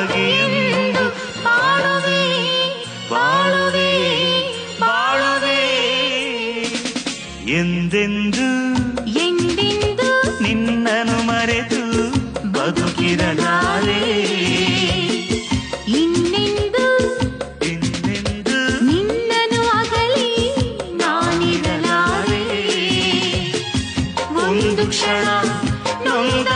உலகியந்து வாழுவே வாழுவே வாழுவே ಎಂದೆಂದು ಎಂದೆಂದು ನಿನ್ನನು ಮರೆತು ಬದುಕಿರಲಾರೆ ಇನ್ನೆಂದು ಇನ್ನೆಂದು ನಿನ್ನನು ಅಗಲಿ ನಾನಿರಲಾರೆ ಒಂದು ಕ್ಷಣ ನೊಂದು